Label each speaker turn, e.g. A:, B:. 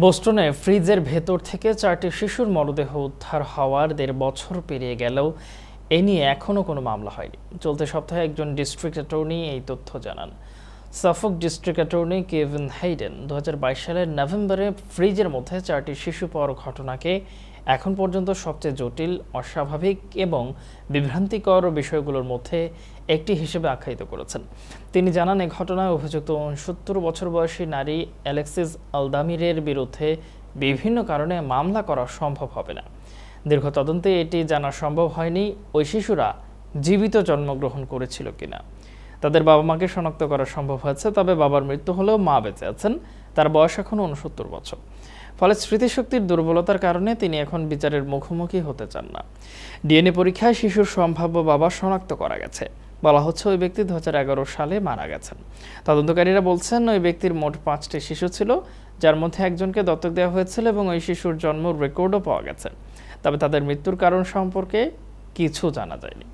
A: বোস্টনে ফ্রিজের ভেতর থেকে চারটি শিশুর মরদেহ উদ্ধার হওয়ার দেড় বছর পেরিয়ে গেলেও এ নিয়ে এখনও কোনো মামলা হয়নি। চলতি সপ্তাহে একজন ডিস্ট্রিক্ট অ্যাটর্নি এই তথ্য জানান। Suffolk district attorney Kevin Hayden দু সালের নভেম্বরে ফ্রিজের মধ্যে চারটি শিশু পাওয়ার ঘটনাকে এখন পর্যন্ত সবচেয়ে জটিল, অস্বাভাবিক এবং বিভ্রান্তিকর বিষয়গুলোর মধ্যে একটি হিসেবে আখ্যায়িত করেছেন। তিনি জানান এই ঘটনায় অভিযুক্ত সত্তর বছর বয়সী নারী অ্যালেক্সিস আলদামিরের বিরুদ্ধে বিভিন্ন কারণে মামলা করা সম্ভব হবে না। দীর্ঘ তদন্তে এটি জানা সম্ভব হয়নি, ওই শিশুরা জীবিত জন্মগ্রহণ করেছিল কিনা। তাদের বাবা মাকে শনাক্ত করা সম্ভব হয়েছে, তবে বাবার মৃত্যু হলেও মা বেঁচে আছেন। তার বয়স এখন উনসত্তর বছর। ফলে স্মৃতিশক্তির দুর্বলতার কারণে তিনি এখন বিচারের মুখোমুখি হতে চান না। ডিএনএ পরীক্ষায় শিশুর সম্ভাব্য বাবা শনাক্ত করা গেছে। বলা হচ্ছে ওই ব্যক্তি দু হাজার এগারো সালে মারা গেছেন। তদন্তকারীরা বলছেন, ওই ব্যক্তির মোট পাঁচটি শিশু ছিল, যার মধ্যে একজনকে দত্তক দেওয়া হয়েছিল এবং ওই শিশুর জন্ম রেকর্ডও পাওয়া গেছে। তবে তাদের মৃত্যুর কারণ সম্পর্কে কিছু জানা যায়নি।